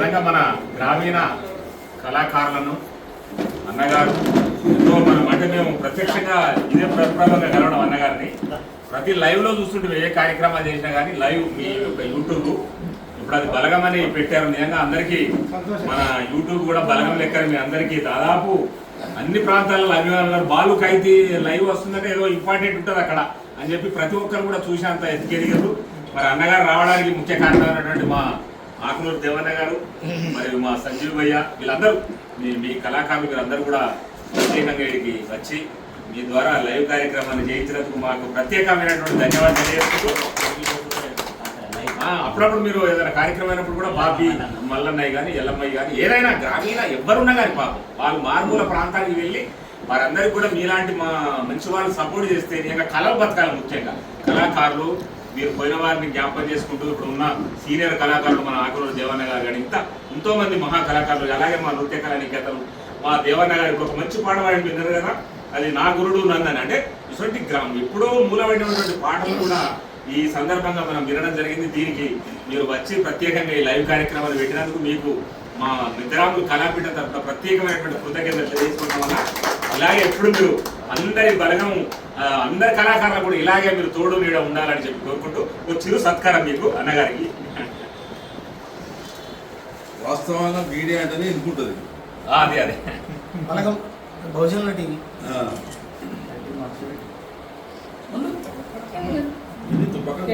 నిజంగా మన గ్రామీణ కళాకారులను అన్నగారు ఎంతో మనం అంటే మేము ప్రత్యక్షంగా ఇదే ప్రతిఫలంగా కలవడం అన్నగారిని. ప్రతి లైవ్లో చూస్తుంటే ఏ కార్యక్రమాలు చేసినా కానీ లైవ్ మీ యొక్క యూట్యూబ్. ఇప్పుడు అది బలగం అని పెట్టారు నిజంగా అందరికీ. మన యూట్యూబ్ కూడా బలగం లెక్క మీ అందరికీ. దాదాపు అన్ని ప్రాంతాలలో అభిమానులు గారు బాలు కైతి లైవ్ వస్తుందంటే ఏదో ఇంపార్టెంట్ ఉంటుంది అక్కడ అని చెప్పి ప్రతి ఒక్కరు కూడా చూసేంత ఎదిగెదిగారు మరి అన్నగారు రావడానికి ముఖ్య కారణమైనటువంటి మా ఆకునూరు దేవన్న గారు మరియు మా సంజీవ్ భయ్య వీళ్ళందరూ మీ మీ కళాకారులు కూడా ప్రత్యేకంగా ఇక్కడికి వచ్చి మీ ద్వారా లైవ్ కార్యక్రమాన్ని చేయించినందుకు మాకు ప్రత్యేకమైనటువంటి ధన్యవాదాలు తెలియజేస్తూ అప్పుడప్పుడు మీరు ఏదైనా కార్యక్రమం అయినప్పుడు కూడా బాబీ మల్లన్నయ్య కానీ ఎల్లమ్మయ్య కానీ ఏదైనా గ్రామీణ ఎవరున్నా కానీ పాపం వాళ్ళు మారుమూల ప్రాంతానికి వెళ్ళి వారందరికీ కూడా మీలాంటి మా మంచి వాళ్ళు సపోర్ట్ చేస్తే ఇంకా కళలు బతకాలి ముఖ్యంగా. కళాకారులు మీరు పోయిన వారిని జ్ఞాపకం చేసుకుంటూ ఇప్పుడు ఉన్న సీనియర్ కళాకారులు మన ఆకులూరు దేవన్న గారు కానీ ఇంత ఎంతో మంది మహా కళాకారులు అలాగే మా నృత్య కళానికేతలు మా దేవన్న గారికి ఒక మంచి పాట వాడిని విన్నారు కదా? అది నా గురుడు నందని. అంటే ఇటువంటి గ్రామం ఎప్పుడో మూలమైనటువంటి పాటలు కూడా ఈ సందర్భంగా మనం వినడం జరిగింది. దీనికి మీరు వచ్చి ప్రత్యేకంగా ఈ లైవ్ కార్యక్రమాలు పెట్టినందుకు మీకు మా మిత్రాములు కళాపీఠ తరఫున ప్రత్యేకమైనటువంటి కృతజ్ఞతలు తెలియజేసుకోవడం వల్ల ఇలాగే ఎప్పుడు మీరు అందరి బలగం అందరి కళాకారులు కూడా ఇలాగే మీరు తోడు నీడ ఉండాలని చెప్పి కోరుకుంటూ ఒక చిరు సత్కారం మీకు అన్నగారికి. వాస్తవంగా మీడియా అంటేనే ఎన్నుకుంటుంది ఆ, అదే అదే. బలగం బహుజనుల టీవీ పక్కన